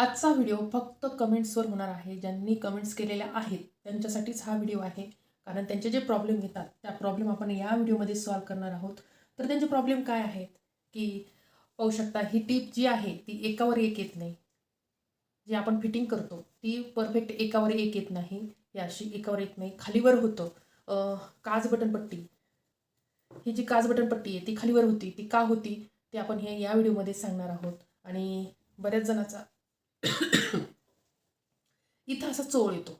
आजचा व्हिडिओ फक्त कमेंट्सवर होणार आहे. ज्यांनी कमेंट्स केलेल्या आहेत त्यांच्यासाठीच हा व्हिडिओ आहे. कारण त्यांचे जे प्रॉब्लेम येतात त्या प्रॉब्लेम आपण या व्हिडिओमध्ये सॉल्व करणार आहोत. तर त्यांचे प्रॉब्लेम काय आहेत? की पाहू शकता ही टीप जी आहे ती एकावर एक येत नाही. जी आपण फिटिंग करतो ती परफेक्ट एकावर एक येत नाही. ही अशी एकावर येत नाही खालीवर होतं. काज काच ही जी काच बटनपट्टी आहे ती खालीवर होती ती का होती ते आपण हे या व्हिडिओमध्ये सांगणार आहोत. आणि बऱ्याच जणाचा इथं असा चोळ येतो.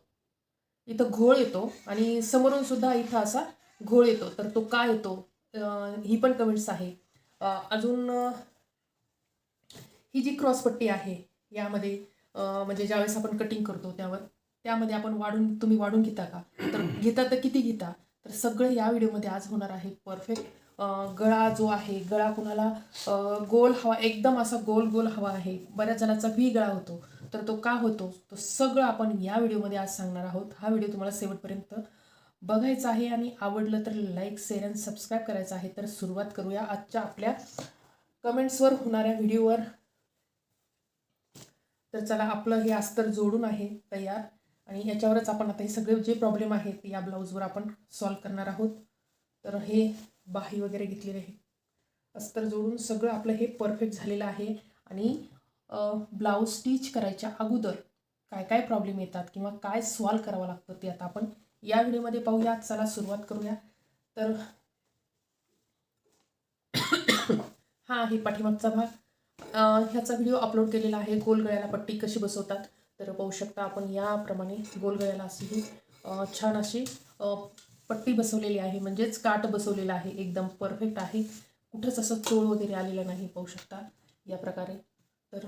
इथं घोळ येतो आणि समोरून सुद्धा इथं असा घोळ येतो. तर तो का येतो? ही पण कमेंट्स आहे. अजून ही जी क्रॉसपट्टी आहे यामध्ये म्हणजे ज्यावेळेस आपण कटिंग करतो त्यावर त्यामध्ये आपण वाढून तुम्ही वाढून घेता का? तर घेता तर किती घेता? तर सगळं या व्हिडिओमध्ये आज होणार आहे. परफेक्ट गळा जो आहे गळा कुणाला गोल हवा एकदम असा गोल गोल हवा आहे बऱ्याच जणांचा व्ही गळा होतो तर तो का होतो? तो सगळं आपण या व्हिडिओमध्ये आज सांगणार आहोत. हा व्हिडिओ तुम्हाला शेवटपर्यंत बघायचा आहे आणि आवडलं तर लाईक शेअर आणि सबस्क्राईब करायचं आहे. तर सुरुवात करूया आजच्या आपल्या कमेंट्सवर होणाऱ्या व्हिडिओवर तर चला आपलं हे अस्तर जोडून आहे तयार. आणि याच्यावरच आपण आता हे सगळे जे प्रॉब्लेम आहेत या ब्लाऊजवर आपण सॉल्व करणार आहोत. तर हे बाही वगैरे घेतलेली आहे अस्तर जोडून सगळं आपलं हे परफेक्ट झालेलं आहे. आणि ब्लाऊज स्टिच करायच्या अगोदर काय काय प्रॉब्लेम येतात किंवा काय सॉल्व करावं लागतं ते आता आपण या व्हिडिओमध्ये पाहूया. चला सुरुवात करूया. तर हा आहे पाठीमागचा भाग. ह्याचा व्हिडिओ अपलोड केलेला आहे. गोल गळ्याला पट्टी कशी बसवतात? तर पाहू शकता आपण याप्रमाणे गोल गळ्याला अशी ही छान अशी पट्टी बसवलेली आहे म्हणजेच काट बसवलेला आहे एकदम परफेक्ट आहे. कुठंच असं चोळ वगैरे आलेला नाही पाहू शकता या प्रकारे. तर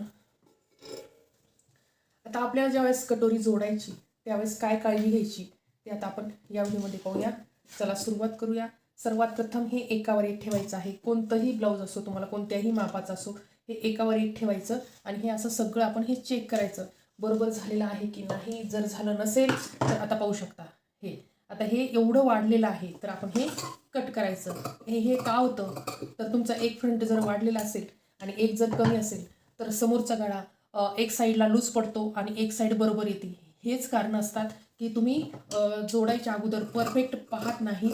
आता आपल्याला ज्यावेळेस कटोरी जोडायची त्यावेळेस काय काळजी घ्यायची ते आता आपण या व्हिडिओमध्ये पाहूया. चला सुरुवात करूया. सर्वात प्रथम हे एकावर एक ठेवायचं आहे. कोणतंही ब्लाऊज असो तुम्हाला कोणत्याही मापाचं असो हे एकावर एक ठेवायचं आणि हे असं सगळं आपण हे चेक करायचं. बरोबर झालेलं आहे की नाही? जर झालं नसेल तर आता पाहू शकता. हे. आता हे एवढं वाढलेलं आहे तर आपण हे कट करायचं. हे हे का होतं? तर तुमचा एक फ्रंट जर वाढलेला असेल आणि एक जर कमी असेल तर समोरचा गळा एक साईडला लूज पडतो आणि एक साईड बरोबर येते. हेच कारण असतात की तुम्ही जोडायच्या अगोदर परफेक्ट पाहत नाही.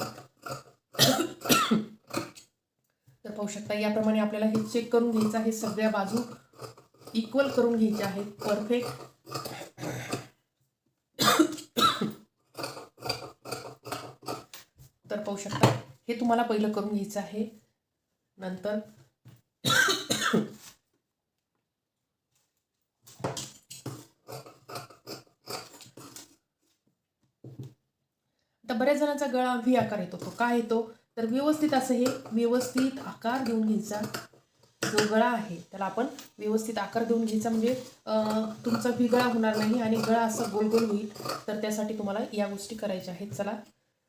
तर पाहू शकता याप्रमाणे आपल्याला हे चेक करून घ्यायचं आहे. सगळ्या बाजू इक्वल करून घ्यायच्या आहेत. परफेक्ट तर पाहू शकता. हे तुम्हाला पहिलं करून घ्यायचं आहे. नंतर आता बऱ्याच जणांचा गळा व्ही आकार येतो. तो काय येतो? तर व्यवस्थित असं हे व्यवस्थित आकार देऊन घ्यायचा. जो गळा आहे त्याला आपण व्यवस्थित आकार देऊन घ्यायचा. म्हणजे तुमचा व्ही गळा होणार नाही आणि गळा असं गोल गोल होईल. तर त्यासाठी तुम्हाला या गोष्टी करायच्या आहेत. चला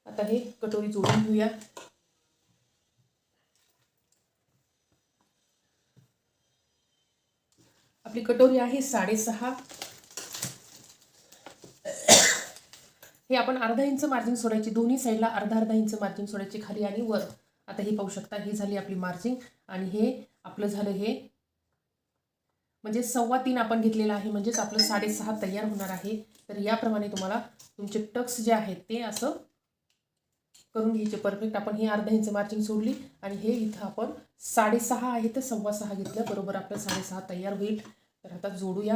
आता हे कटोरी जोडून घेऊया. आपली कटोरी आहे साडेसहा. हे आपण अर्धा इंच मार्जिन सोडायची दोन्ही साईडला अर्धा अर्धा इंच मार्जिन सोडायची खाली आणि वर. आता हे पाहू शकता ही झाली आपली मार्जिन आणि हे आपलं झालं हे. म्हणजे सव्वा तीन आपण घेतलेलं आहे म्हणजेच आपलं साडेसहा तयार होणार आहे. तर याप्रमाणे तुम्हाला तुमचे टक्स जे आहेत ते असं करून घ्यायचे. परफेक्ट आपण ही अर्धा इंच मार्जिन सोडली आणि हे इथं आपण साडेसहा आहे तर सव्वा सहा घेतलं. बरोबर आपलं साडेसहा तयार होईल. तर आता जोडूया.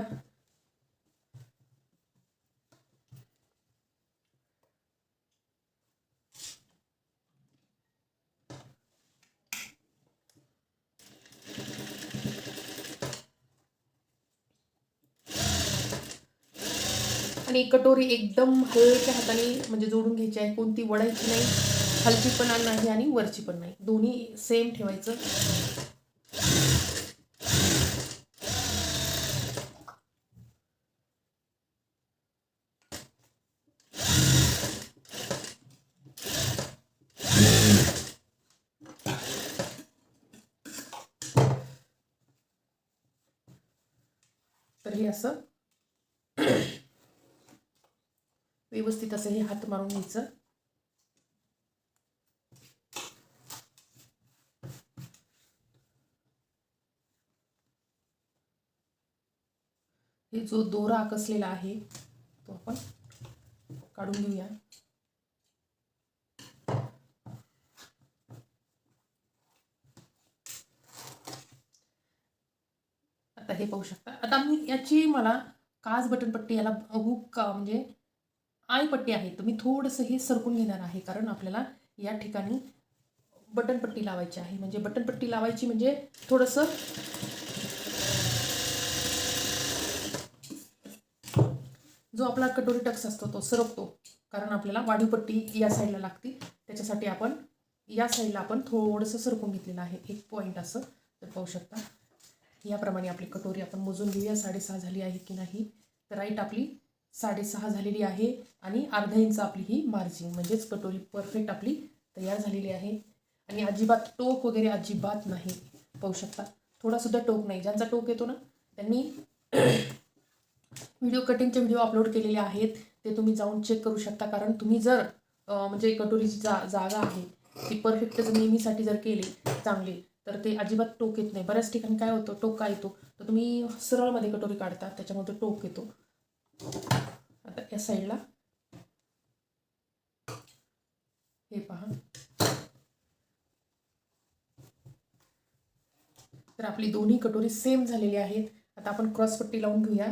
आणि एक कटोरी एकदम हलक्या हाताने म्हणजे जोडून घ्यायची आहे. कोणती वडायची नाही हलकी पण नाही आणि वरची पण नाही. दोन्ही सेम ठेवायचं. तर हे असं व्यवस्थित असं हे हात मारून घ्यायचं. हे जो दोरा आकसलेला आहे तो आपण काढून घेऊया. आता हे पाहू शकता. आता मी याची मला काच बटन पट्टी याला हुक का म्हणजे आयपट्टी आहे तर मी थोडंसं हे सरकून घेणार आहे कारण आपल्याला या ठिकाणी बटनपट्टी लावायची आहे. म्हणजे बटन पट्टी लावायची म्हणजे थोडंसं जो आपला कटोरी टक्स असतो तो सरकतो कारण आपल्याला वाढीव पट्टी या साईडला लागते त्याच्यासाठी आपण या साईडला आपण थोडंसं सरकून घेतलेलं आहे. एक पॉईंट असं तर पाहू शकता. याप्रमाणे आपली कटोरी आपण मोजून घेऊया साडेसहा झाली आहे की नाही. तर राईट आपली साडेसहा झालेली आहे आणि अर्धा इंच आपली ही मार्जिन म्हणजेच कटोरी परफेक्ट आपली तयार झालेली आहे. आणि अजिबात टोक वगैरे अजिबात नाही पाहू शकता. थोडासुद्धा टोक नाही. ज्यांचा टोक येतो ना त्यांनी व्हिडिओ कटिंगचे व्हिडिओ अपलोड केलेले आहेत. ते तुम्ही जाऊन चेक करू शकता. कारण तुम्ही जर म्हणजे कटोरीची जा जागा आहे ती परफेक्ट जर नेहमीसाठी जर केली चांगली तर ते अजिबात टोक येत नाही. बऱ्याच ठिकाणी काय होतं टोका येतो? तर तुम्ही सरळमध्ये कटोरी काढता त्याच्यामध्ये टोक येतो. आता या साईडला. हे पहा. तर आपली दोन्ही कटोरी सेम झालेली आहेत. आता आपण क्रॉस पट्टी लावून घेऊया.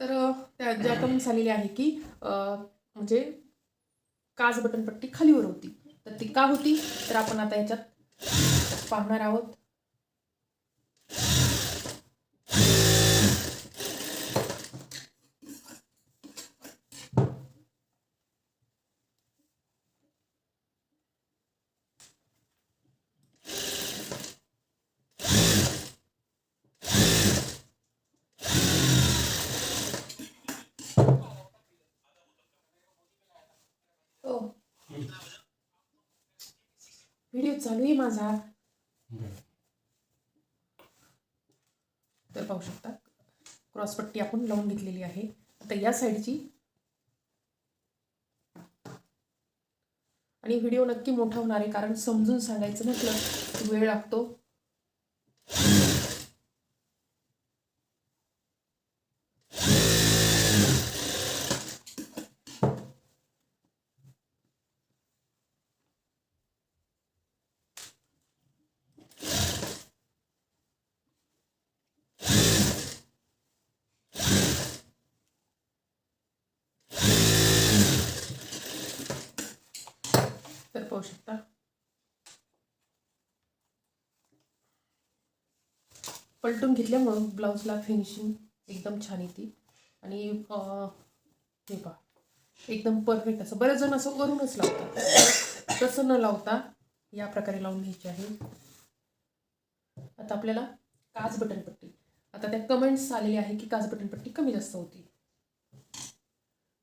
तर त्या ज्या कमी झालेली आहे की म्हणजे काच बटन पट्टी खालीवर होती. तर ती का होती? तर आपण आता याच्यात पाहणार आहोत हो व्हिडिओ चालू आहे माझा. तर पाहू शकता क्रॉसपट्टी आपण लावून घेतलेली आहे. आता या साईडची आणि व्हिडिओ नक्की मोठा होणार आहे कारण समजून सांगायचं म्हटलं वेळ लागतो तर पाहू शकता पलटून घेतल्यामुळं ब्लाऊजला फिनिशिंग एकदम छान येते. आणि हे पहा. एकदम परफेक्ट असं. बरेच जण असं वरूनच लावतात. तसं न लावता या प्रकारे लावून घ्यायची आहे. आता आपल्याला काच बटन पट्टी आता त्या कमेंट्स आलेले आहे की काच बटन पट्टी कमी जास्त होती.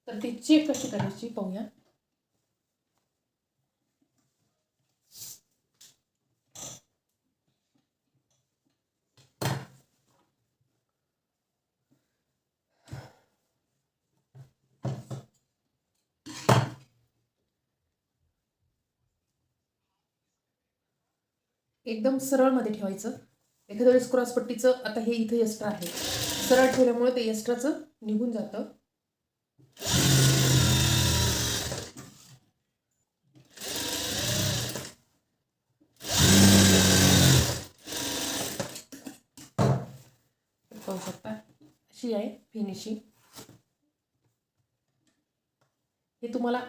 तर ती चेक कशी करायची पाहूया. एकदम सरळमध्ये ठेवायचं. एखाद्या वेळेस क्रॉसपट्टीचं आता हे इथे यस्ट्रा आहे. सरळ ठेवल्यामुळे ते एक्स्ट्राचं निघून जातं. पाहू शकता. अशी आहे फिनिशिंग हे तुम्हाला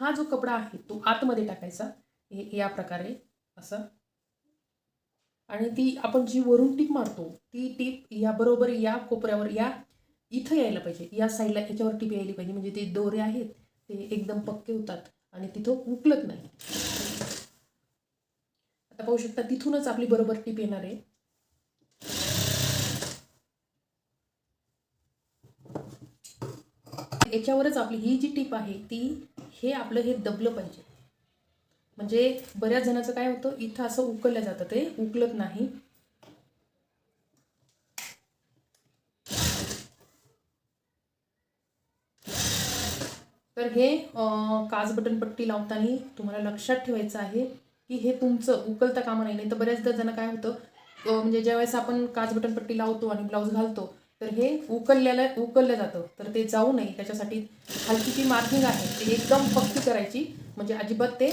हा जो कपडा आहे तो आतमध्ये टाकायचा. हे या प्रकारे असं आणि ती आपण जी वरून टीप मारतो ती टीप याबरोबर या कोपऱ्यावर या इथं यायला पाहिजे. या साईडला याच्यावर टीप यायला पाहिजे. म्हणजे ते दोरे आहेत ते एकदम पक्के होतात आणि तिथं उकलत नाही. आता पाहू शकता तिथूनच आपली बरोबर टीप येणार आहे. याच्यावरच आपली ही जी टीप आहे ती हे आपलं हे दबलं पाहिजे. म्हणजे बऱ्याच जणांचं काय होतं इथं असं उकललं जातं ते उकलत नाही. तर हे काच बटन पट्टी लावताना तुम्हाला लक्षात ठेवायचं आहे की हे तुमचं उकलता कामा नाही नाही तर बऱ्याचदा जण काय होतं म्हणजे म्हणजे ज्यावेळेस आपण काच बटन पट्टी लावतो आणि ब्लाऊज घालतो तर हे उकलल्याला उकललं जातं. तर ते जाऊ नये. त्याच्यासाठी हलकी जी मार्किंग आहे ती एकदम पक्की करायची. म्हणजे अजिबात ते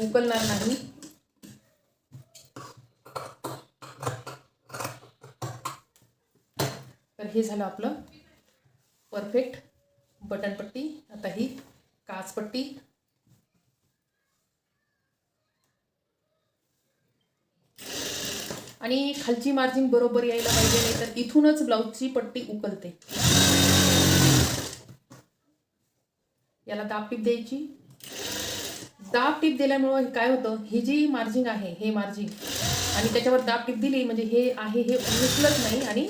उकलणार नाही. तर हे झालं आपलं परफेक्ट बटनपट्टी. आता ही काचपट्टी. आणि खालची मार्जिन बरोबर यायला पाहिजे नाही तर इथूनच ब्लाऊजची पट्टी उकलते. याला दाब टीप द्यायची. दाब टीप दिल्यामुळं काय होतं ही जी मार्जिन आहे हे मार्जिन आणि त्याच्यावर दाब टीप दिली म्हणजे हे आहे हे उचलत नाही आणि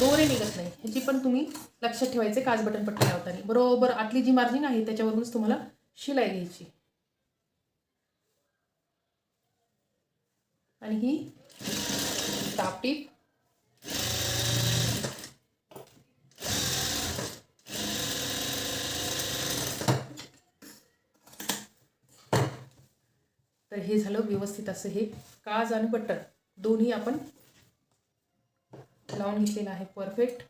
दोरे निघत नाही. ह्याची पण तुम्ही लक्षात ठेवायचे काच बटन पट्टी लावताना. बरोबर आतली जी मार्जिन आहे त्याच्यावरूनच तुम्हाला शिलाई घ्यायची. आणि ही तापटीप. तर हे झालं व्यवस्थित असं हे. काज आणि बटर दोन्ही आपण लावून घेतलेलं आहे. परफेक्ट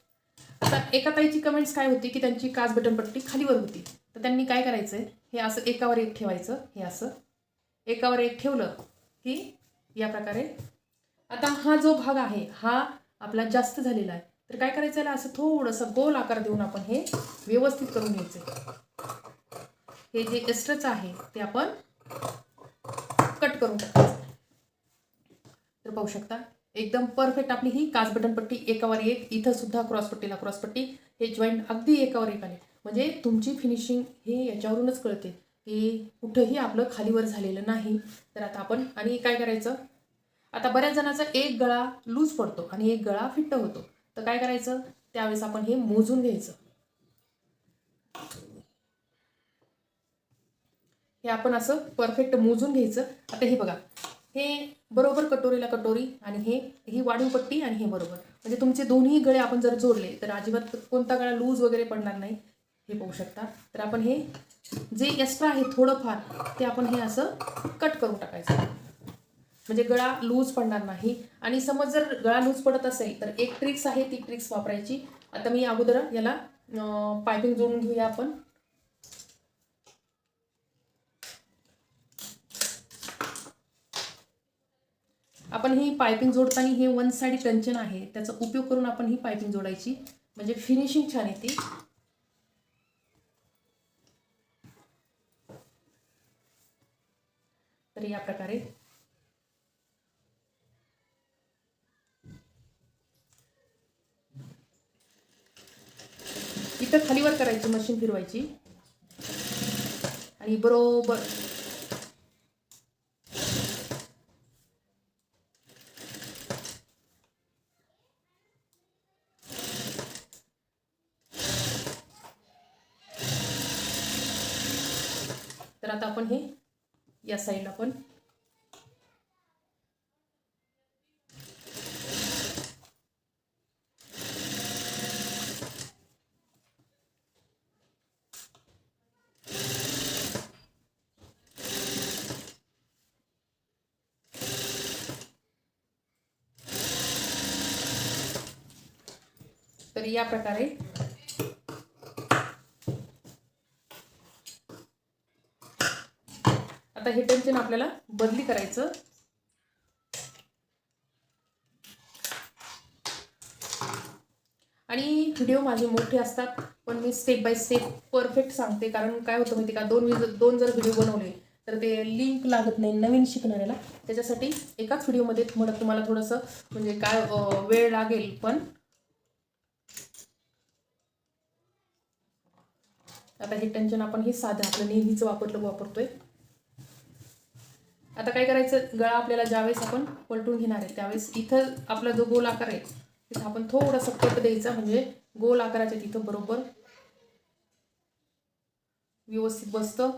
आता एका ताईची कमेंट्स काय होती की त्यांची काज बटन पट्टी खालीवर होती. तर त्यांनी काय करायचं आहे हे असं एकावर एक ठेवायचं. हे असं एकावर एक ठेवलं की या प्रकारे आता हा जो भाग आहे हा आपला जास्त झालेला आहे. तर काय करायचं आहे असं थोडंसं गोल आकार देऊन आपण हे व्यवस्थित करून घ्यायचं हे जे एक्स्ट्राचं आहे ते आपण कट करून टाकायचं तर पाहू शकता एकदम परफेक्ट आपली ही काच बटन पट्टी एकावर एक इथं सुद्धा क्रॉस पट्टीला क्रॉस पट्टी हे जॉईंट अगदी एकावर एक आले. म्हणजे तुमची फिनिशिंग हे याच्यावरूनच कळते. की कुठंही आपलं खालीवर झालेलं नाही. तर आता आपण आणि काय करायचं? आता बऱ्याच जणांचा एक गळा लूज पडतो आणि एक गळा फिट्ट होतो. तर काय करायचं? त्यावेळेस आपण हे मोजून घ्यायचं. हे आपण असं परफेक्ट मोजून घ्यायचं. आता हे बघा. हे बरोबर कटोरीला कटोरी आणि हे ही वाढीव पट्टी आणि हे बरोबर. म्हणजे तुमचे दोन्ही गळे आपण जर जोडले तर अजिबात कोणता गळा लूज वगैरे पडणार नाही. हे पाहू शकता. तर आपण हे जे एक्स्ट्रा आहे थोडंफार ते आपण हे असं कट करून टाकायचं. म्हणजे गळा लूज पडणार नाही. आणि समज जर गळा लूज पडत असेल तर एक ट्रिक्स आहे ती ट्रिक्स वापरायची. आता मी अगोदर याला पायपिंग जोडून घेऊया आपण. आपण ही पायपिंग जोडताना हे वन साईड टंचन आहे. त्याचा उपयोग करून आपण ही पायपिंग जोडायची. म्हणजे फिनिशिंग छान येते. तर या प्रकारे. इथं खालीवर करायची मशीन फिरवायची. आणि बरोबर तर आता आपण हे या साईडला पण तर या प्रकारे आता हे पेन्सिल आपल्याला बदली करायचं. आणि व्हिडिओ माझे मोठे असतात पण मी स्टेप बाय स्टेप परफेक्ट सांगते. कारण काय होतं माहिती का दोन दोन जर व्हिडिओ बनवले तर ते लिंक लागत नाही नवीन शिकणाऱ्याला. त्याच्यासाठी एकाच व्हिडिओमध्ये म्हणत तुम्हाला थोडंसं म्हणजे काय वेळ लागेल पण आता हे टेन्शन आपण हे साधं आपलं नेहमीचं वापरलं वापरतोय. आता काय करायचं? गळा आपल्याला ज्यावेळेस आपण पलटून घेणार आहे त्यावेळेस इथं आपला जो गोल आकार आहे तिथं आपण थोडासा कट द्यायचा म्हणजे गोल आकाराच्या तिथं बरोबर व्यवस्थित बसतं.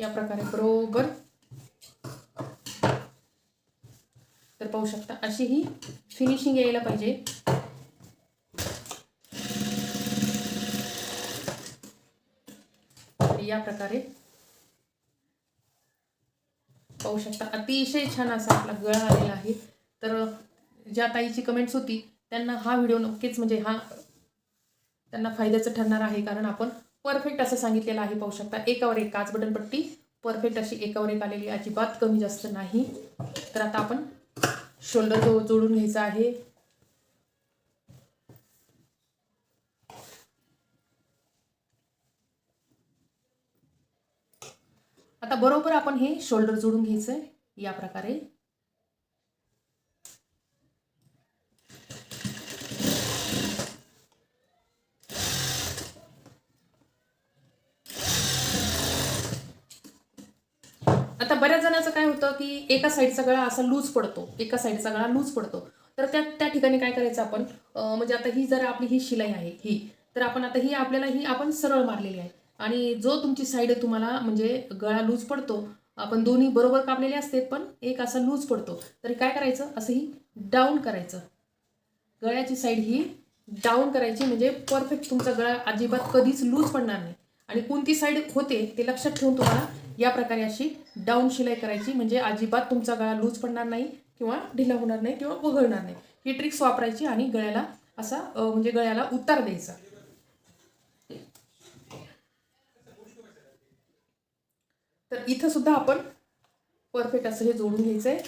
या प्रकारे बरोबर. तर पाहू शकता अशी ही फिनिशिंग यायला पाहिजे. या प्रकारे पाहू शकता अतिशय छान असा आपला गळा आलेला आहे. तर ज्या ताईची कमेंट्स होती त्यांना हा व्हिडिओ नक्कीच म्हणजे हा त्यांना फायद्याचं ठरणार आहे कारण आपण परफेक्ट असं सांगितलेलं आहे पाहू शकता. एकावर एक काच बटनपट्टी. परफेक्ट अशी एकावर एक आलेली अजिबात कमी जास्त नाही. तर आता आपण शोल्डर जो जोडून घ्यायचा आहे. आता बरोबर आपण हे शोल्डर जोडून घ्यायचं या प्रकारे. बऱ्याच जणांचं काय होतं की एका साईडचा गळा असा लूज पडतो एका साईडचा गळा लूज पडतो. तर त्या त्या ठिकाणी काय करायचं आपण? म्हणजे आता ही जर आपली ही शिलाई आहे ही. तर आपण आता ही आपल्याला ही आपण सरळ मारलेली आहे. आणि जो तुमची साईड तुम्हाला म्हणजे गळा लूज पडतो आपण दोन्ही बरोबर कापलेले असते पण एक असा लूज पडतो. तर काय करायचं? असं ही डाऊन करायचं. गळ्याची साईड ही डाऊन करायची म्हणजे परफेक्ट तुमचा गळा अजिबात कधीच लूज पडणार नाही. आणि कोणती साईड होते ते लक्षात ठेवून तुम्हाला या प्रकारे अशी डाऊन शिलाई करायची. म्हणजे अजिबात तुमचा गळा लूज पडणार नाही किंवा ढिला होणार नाही किंवा वगळणार नाही. ही ट्रिक्स वापरायची आणि गळ्याला असा म्हणजे गळ्याला उतार द्यायचा. तर इथं सुद्धा आपण परफेक्ट असं हे जोडून घ्यायचंय.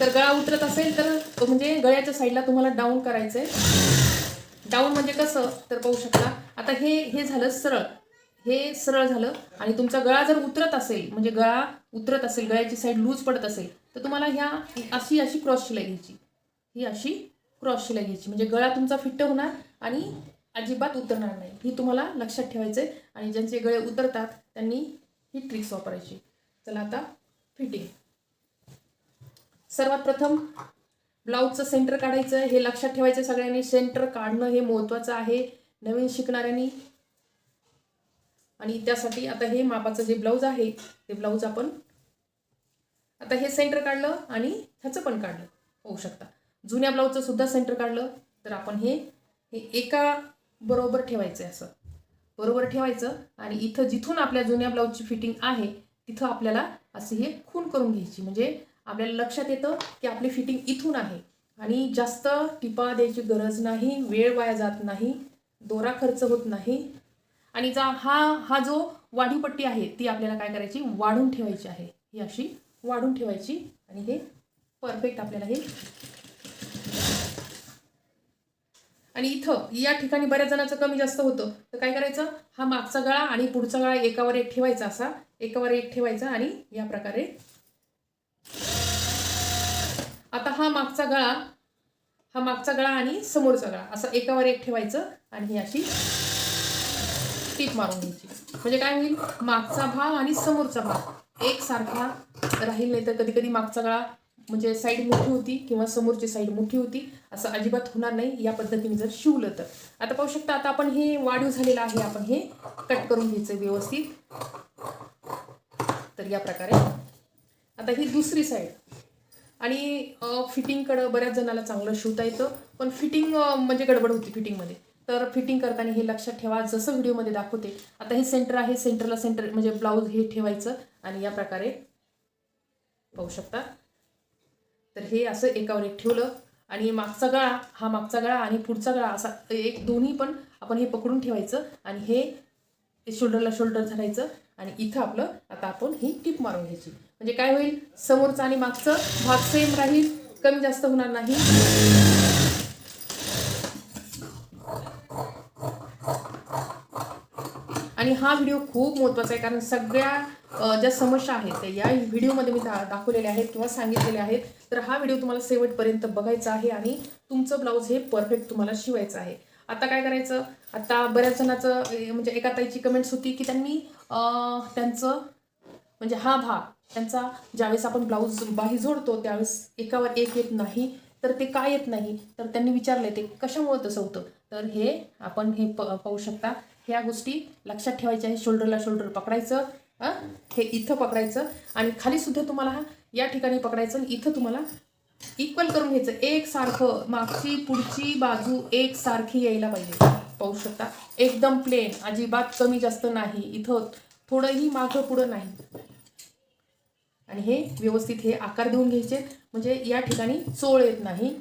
तर गळा उतरत असेल तर म्हणजे गळ्याच्या साईडला तुम्हाला डाऊन करायचंय. डाऊन म्हणजे कसं? तर पाहू शकता. आता हे हे झालं सरळ. हे सरळ झालं आणि तुमचा गळा जर उतरत असेल म्हणजे गळा उतरत असेल गळ्याची साईड लूज पडत असेल तर तुम्हाला ह्या अशी अशी क्रॉस शिलाई घ्यायची. ही अशी क्रॉस शिलाई घ्यायची. म्हणजे गळा तुमचा फिट्ट होणार आणि अजिबात उतरणार नाही. ही तुम्हाला लक्षात ठेवायचं आहे आणि ज्यांचे गळे उतरतात त्यांनी ही ट्रिक्स वापरायची. चला आता फिटिंग सर्वात प्रथम ब्लाऊजचं सेंटर काढायचं. हे लक्षात ठेवायचं सगळ्यांनी. सेंटर काढणं हे महत्त्वाचं आहे. नवीन शिकणाऱ्यांनी आणि त्यासाठी आता हे मापाचं जे ब्लाऊज आहे ते ब्लाऊज आपण आता हे सेंटर काढलं आणि ह्याचं पण काढलं. होऊ शकता. जुन्या ब्लाऊजचं सुद्धा सेंटर काढलं तर आपण हे हे एका बरोबर ठेवायचं आहे असं. बरोबर ठेवायचं आणि इथं जिथून आपल्या जुन्या ब्लाऊजची फिटिंग आहे तिथं आपल्याला असे हे खून करून घ्यायची. म्हणजे आपल्याला लक्षात येतं की आपली फिटिंग इथून आहे. आणि जास्त टिपा द्यायची गरज नाही वेळ वाया जात नाही दोरा खर्च होत नाही आणि जा हा हा जो वाढीव पट्टी आहे ती आपल्याला काय करायची? वाढून ठेवायची आहे. ही अशी वाढून ठेवायची आणि हे परफेक्ट आपल्याला हे आणि इथं या ठिकाणी बऱ्याच जणांचं कमी जास्त होतं. तर काय करायचं? हा मागचा गळा आणि पुढचा गळा एकावर एक ठेवायचा असा. एकावर एक ठेवायचा आणि या प्रकारे. आता हा मागचा गळा हा मागचा गळा आणि समोरचा गळा असा एकावर एक ठेवायचं आणि ही अशी टीप मारून घ्यायची. म्हणजे काय होईल? मागचा भाग आणि समोरचा भाग. एकसारखा राहील नाही तर कधी कधी मागचा गळा म्हणजे साईड मोठी होती किंवा समोरची साईड मोठी होती असं अजिबात होणार नाही. या पद्धतीने जर शिवलं तर. आता पाहू शकता आता आपण हे वाढीव झालेलं आहे. आपण हे कट करून घ्यायचं व्यवस्थित. तर या प्रकारे. आता ही दुसरी साईड आणि फिटिंगकडं बऱ्याच जणाला चांगलं शिवता येतं. पण फिटिंग म्हणजे गडबड होती फिटिंगमध्ये तर फिटिंग करताना हे लक्षात ठेवा. जसं व्हिडिओमध्ये दाखवते आता हे सेंटर आहे. सेंटरला सेंटर म्हणजे ब्लाऊज हे ठेवायचं आणि या प्रकारे पाहू शकता. तर हे असं एकावर एक ठेवलं आणि मागचा गळा हा मागचा गळा आणि पुढचा गळा असा एक दोन्ही पण आपण हे पकडून ठेवायचं आणि हे शोल्डरला शोल्डर धरायचं आणि इथं आपलं आता आपण ही टीप मारून घ्यायची. म्हणजे काय होईल? समोरचं आणि मागचं भाग सेम राहील कमी जास्त होणार नाही. आणि हा व्हिडिओ खूप महत्त्वाचा आहे कारण सगळ्या ज्या समस्या आहेत त्या या व्हिडिओमध्ये मी दा दाखवलेल्या आहेत किंवा सांगितलेल्या आहेत. तर हा व्हिडिओ तुम्हाला शेवटपर्यंत बघायचा आहे आणि तुमचं ब्लाऊज हे परफेक्ट तुम्हाला शिवायचं आहे. आता काय करायचं? आता बऱ्याच जणांचं ए, म्हणजे एका ताईची कमेंट्स होती की त्यांनी त्यांचं म्हणजे हा भाग त्यांचा ज्यावेळेस आपण ब्लाऊज बाही जोडतो त्यावेळेस एकावर एक येत नाही तर ते काय येत नाही? तर त्यांनी विचारले ते कशामुळं तसं होतं? तर हे आपण हे प पाहू शकता. ह्या गोष्टी लक्षात ठेवायच्या आहे शोल्डरला शोल्डर पकडायचं हे इथं पकडायचं आणि खाली सुद्धा तुम्हाला हा या ठिकाणी पकडायचं आणि इथं तुम्हाला इक्वल करून घ्यायचं. एक सारखं मागची पुढची बाजू एक सारखी यायला पाहिजे. पाहू शकता? एकदम प्लेन अजिबात कमी जास्त नाही. इथं थोडंही मागं पुढं नाही. आणि हे व्यवस्थित हे आकार देऊन घ्यायचे. म्हणजे या ठिकाणी चोळ येत नाही.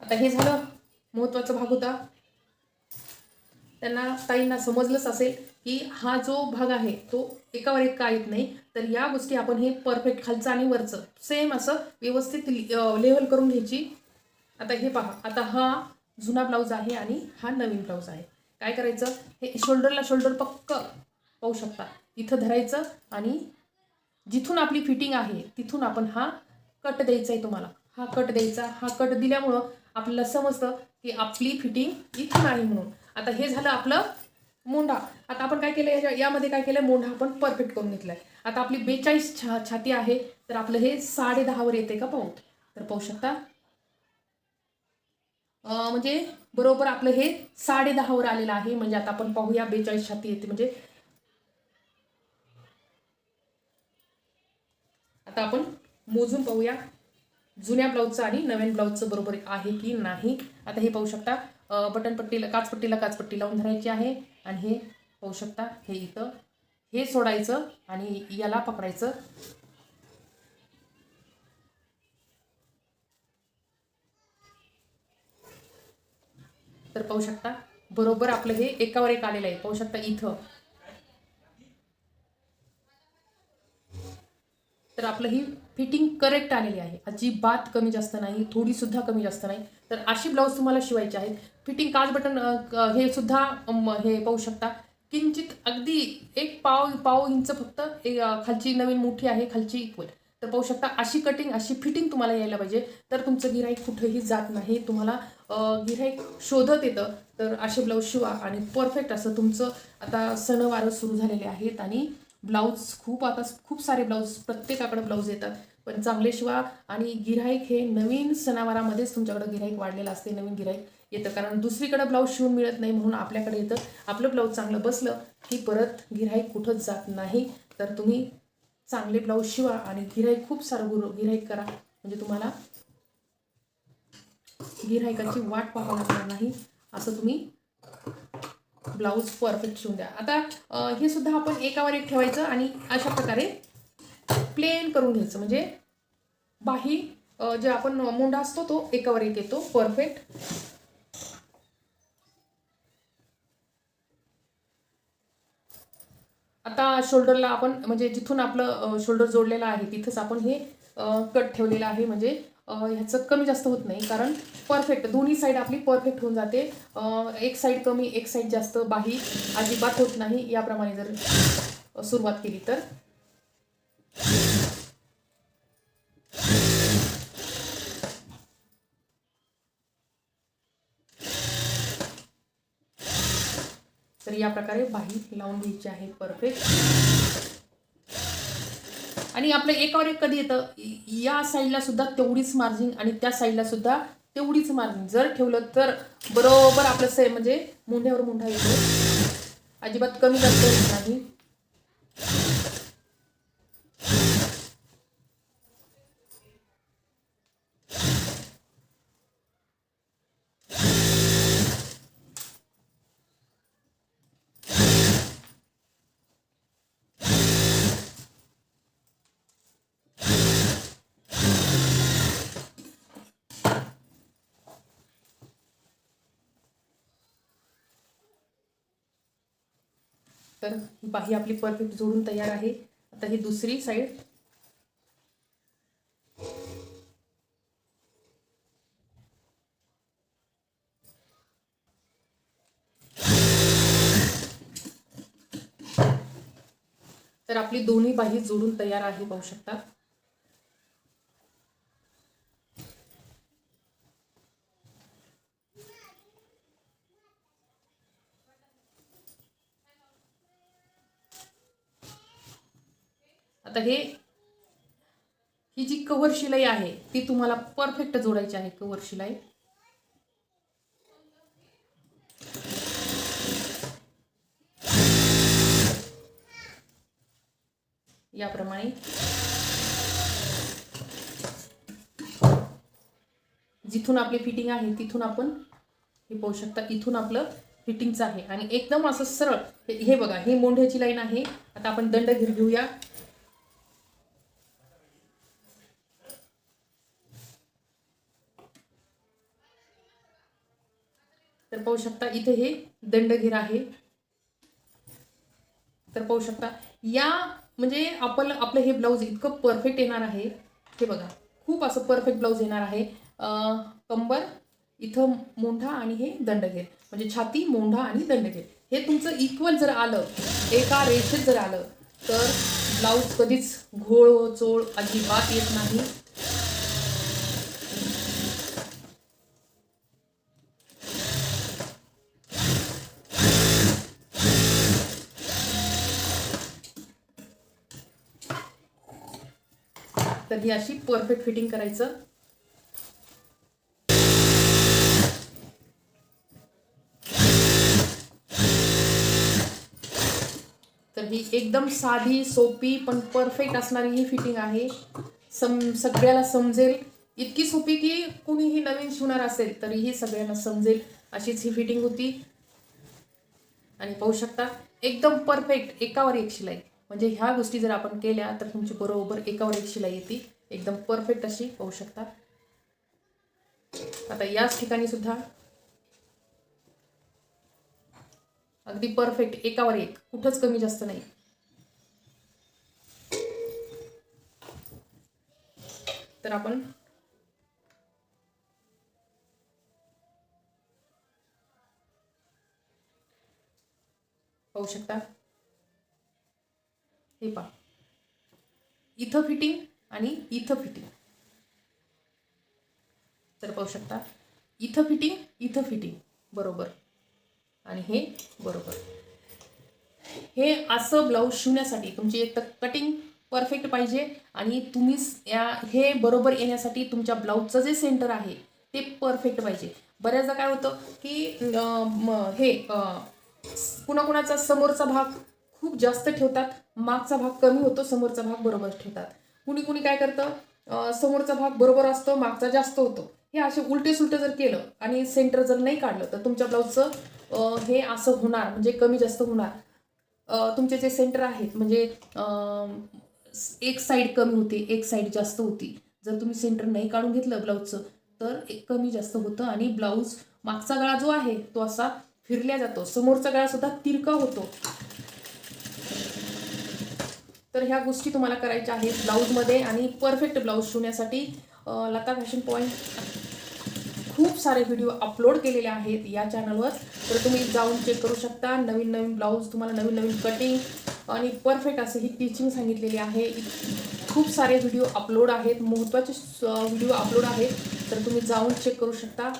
आता हे झालं. महत्त्वाचा भाग होता. त्यांना ताईंना समजलंच असेल की हा जो भाग आहे तो एकावर एक का येत नाही. तर या गोष्टी आपण हे परफेक्ट खालचं आणि वरचं सेम असं व्यवस्थित लेवल करून घ्यायची. आता हे पहा आता हा जुना ब्लाऊज आहे आणि हा नवीन ब्लाऊज आहे. काय करायचं? हे शोल्डरला शोल्डर पक्क पाहू शकता. इथं धरायचं आणि जिथून आपली फिटिंग आहे तिथून आपण हा कट द्यायचा आहे तुम्हाला. हा कट द्यायचा. हा कट दिल्यामुळं आपल्याला समजतं की आपली फिटिंग इथं नाही म्हणून. आता हे झालं आपलं मोंढा. आता आपण काय केलं याच्या यामध्ये काय केलं मोंढा आपण परफेक्ट करून घेतलाय. आता आपली बेचाळीस छा छाती आहे तर आपलं हे साडे दहावर येते का पाहू तर पाहू शकता. म्हणजे बरोबर आपलं हे साडे दहावर आलेलं आहे. म्हणजे आता आपण पाहूया बेचाळीस छाती येते. म्हणजे आता आपण मोजून पाहूया. जुन्या ब्लाऊजचं आणि नवीन ब्लाऊजचं बरोबर आहे की नाही? आता हे पाहू शकता बटन पट्टीला काचपट्टीला काचपट्टी लावून धरायची आहे आणि हे पाहू शकता हे इथं. हे सोडायचं आणि याला पकडायचं. तर पाहू शकता बरोबर आपलं हे एकावर एक आलेलं आहे. पाहू शकता इथं. तर आपलं ही फिटिंग करेक्ट आलेली आहे. अजिबात कमी जास्त नाही थोडीसुद्धा कमी जास्त नाही. तर अशी ब्लाऊज तुम्हाला शिवायची आहेत. फिटिंग काज बटन हे सुद्धा हे पाहू शकता. किंचित अगदी एक पाव पाव इंच फक्त ए, खालची नवीन मोठी आहे खालची इक्वल तर पाहू शकता अशी कटिंग अशी फिटिंग तुम्हाला यायला पाहिजे. तर तुमचं गिराईक कुठंही जात नाही. तुम्हाला गिराईक शोधत येतं. तर असे ब्लाऊज शिवा. आणि परफेक्ट असं तुमचं आता सणवार सुरू झालेले आहेत. आणि ब्लाऊज खूप आता खूप सारे ब्लाऊज प्रत्येकाकडे ब्लाऊज येतात. पण चांगले शिवा आणि गिराईक हे नवीन सणावारामध्येच तुमच्याकडे गिराईक वाढलेलं असते नवीन गिराईक येतं. कारण दुसरीकडे ब्लाऊज शिवून मिळत नाही म्हणून आपल्याकडे येतं. आपलं ब्लाऊज चांगलं बसलं की परत गिराईक कुठंच जात नाही. तर तुम्ही चांगले ब्लाऊज शिवा आणि गिराईक खूप सारं गुरु गिराईक करा. म्हणजे तुम्हाला गिरायकाची वाट पाहावं लागणार नाही असं तुम्ही ब्लाऊज परफेक्ट शिवून द्या. आता हे सुद्धा आपण एकावर एक ठेवायचं आणि अशा प्रकारे प्लेन करून घ्यायचं. म्हणजे बाही जे आपण मोंडा असतो तो एकावर एक येतो. परफेक्ट आता शोल्डरला आपण म्हणजे जिथून आपलं शोल्डर जोडलेलं आहे तिथंच आपण हे कट ठेवलेलं आहे. म्हणजे ह्याचं कमी जास्त होत नाही कारण परफेक्ट दोन्ही साईड आपली परफेक्ट होऊन जाते. एक साईड कमी एक साईड जास्त बाही अजिबात होत नाही याप्रमाणे जर सुरुवात केली तर. तर या प्रकारे बाही लावून घ्यायची आहे परफेक्ट आणि आपलं एकावर एक कधी येतं? या साईडला सुद्धा तेवढीच मार्जिन आणि त्या साईडला सुद्धा तेवढीच मार्जिन जर ठेवलं तर बरोबर आपलं से म्हणजे मुंढ्यावर मुंढा येतो. अजिबात कमी जास्त नाही. तर बाही आपली परफेक्ट जोडून तयार आहे. आता ही दुसरी साईड तर आपली दोन्ही बाही जोडून तयार आहे पाहू शकता. आता हे ही जी कवर शिलाई आहे ती तुम्हाला परफेक्ट जोडायची आहे कवर शिलाई. याप्रमाणे. जिथून आपली फिटिंग आहे तिथून आपण हे पाहू शकता इथून आपलं फिटिंगचं आहे. आणि एकदम असं सरळ हे बघा हे मोंढ्याची लाईन आहे. आता आपण दंड घेऊया. तर पाहू शकता इथे हे दंडघेर आहे. तर पाहू शकता या म्हणजे आपण आपलं हे ब्लाऊज इतकं परफेक्ट येणार आहे. हे बघा खूप असं परफेक्ट ब्लाऊज येणार आहे. कंबर इथं मोंढा आणि हे दंडघेर. म्हणजे छाती मोंढा आणि दंडघेर. हे तुमचं इक्वल जर आलं एका रेषेत जर आलं तर ब्लाऊज कधीच घोळ चोळ अजिबात येत नाही. तर ही अशी परफेक्ट फिटिंग करायचं. तर ही एकदम साधी सोपी पण परफेक्ट असणारी ही फिटिंग आहे. सम सगळ्याला समजेल. इतकी सोपी की कुणीही नवीन शिवणार असेल तरीही सगळ्यांना समजेल अशीच ही फिटिंग होती. आणि पाहू शकता एकदम परफेक्ट एकावर एक शिलाई. म्हणजे ह्या गोष्टी जर आपण केल्या तर तुमची बरोबर एकावर एक शिलाई येते एकदम परफेक्ट अशी पाहू शकता आता याच ठिकाणी सुद्धा अगदी परफेक्ट एकावर एक. कुठंच कमी जास्त नाही. तर आपण पाहू शकता. हे पहा. इथं फिटिंग आणि इथं फिटिंग तर पाहू शकता इथं फिटिंग इथं फिटिंग बरोबर. आणि हे बरोबर. हे असं ब्लाऊज शिवण्यासाठी तुमची एक तर कटिंग परफेक्ट पाहिजे आणि तुम्ही या हे बरोबर येण्यासाठी तुमच्या ब्लाऊजचं जे सेंटर आहे ते परफेक्ट पाहिजे. बऱ्याचदा काय होतं की हे कुणाकुणाचा समोरचा भाग खूप जास्त ठेवतात. मागचा भाग कमी होतो समोरचा भाग बरोबर ठेवतात. कुणी कुणी काय करतं? समोरचा भाग बरोबर असतो मागचा जास्त होतो. हे असे उलटे सुलटे जर केलं आणि सेंटर जर नाही काढलं तर तुमच्या ब्लाऊजचं हे असं होणार म्हणजे कमी जास्त होणार. तुमचे जे सेंटर आहेत म्हणजे एक साईड कमी होते एक साईड जास्त होती. जर तुम्ही सेंटर नाही काढून घेतलं ब्लाऊजचं तर एक कमी जास्त होतं आणि ब्लाऊज मागचा गळा जो आहे तो असा फिरल्या जातो. समोरचा गळा सुद्धा तिरका होतो. तर ह्या गोष्टी तुम्हाला करायच्या आहेत ब्लाऊजमध्ये आणि परफेक्ट ब्लाऊज शिवण्यासाठी लता फॅशन पॉईंट खूप सारे व्हिडिओ अपलोड केलेले आहेत या चॅनलवर. तर तुम्ही जाऊन चेक करू शकता. नवीन नवीन ब्लाऊज तुम्हाला नवीन नवीन कटिंग आणि परफेक्ट असे ही टीचिंग सांगितलेली आहे. खूप सारे व्हिडिओ अपलोड आहेत. महत्त्वाचे व्हिडिओ अपलोड आहेत. तर तुम्ही जाऊन चेक करू शकता.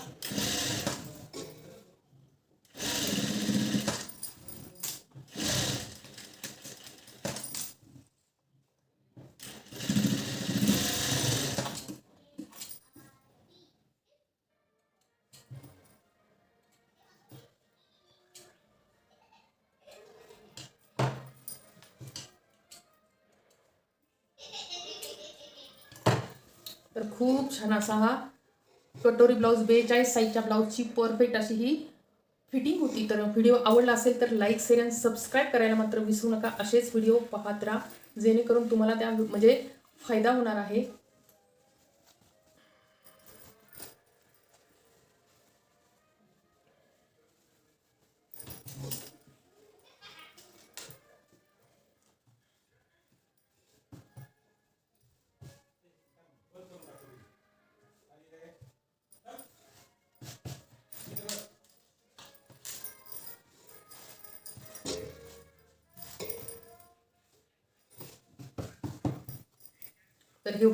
खूप छान असा हा कटोरी ब्लाऊज बेचाळीस साईजच्या ब्लाऊजची परफेक्ट अशी ही फिटिंग होती. तर व्हिडिओ आवडला असेल तर लाईक शेअर आणि सबस्क्राईब करायला मात्र विसरू नका. असेच व्हिडिओ पाहत राहा. जेणेकरून तुम्हाला त्या म्हणजे फायदा होणार आहे.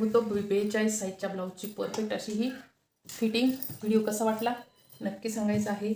तर बेचाळीस साईजच्या ब्लाऊजची परफेक्ट अशी ही फिटिंग व्हिडिओ कसा वाटला? नक्की सांगायचं आहे.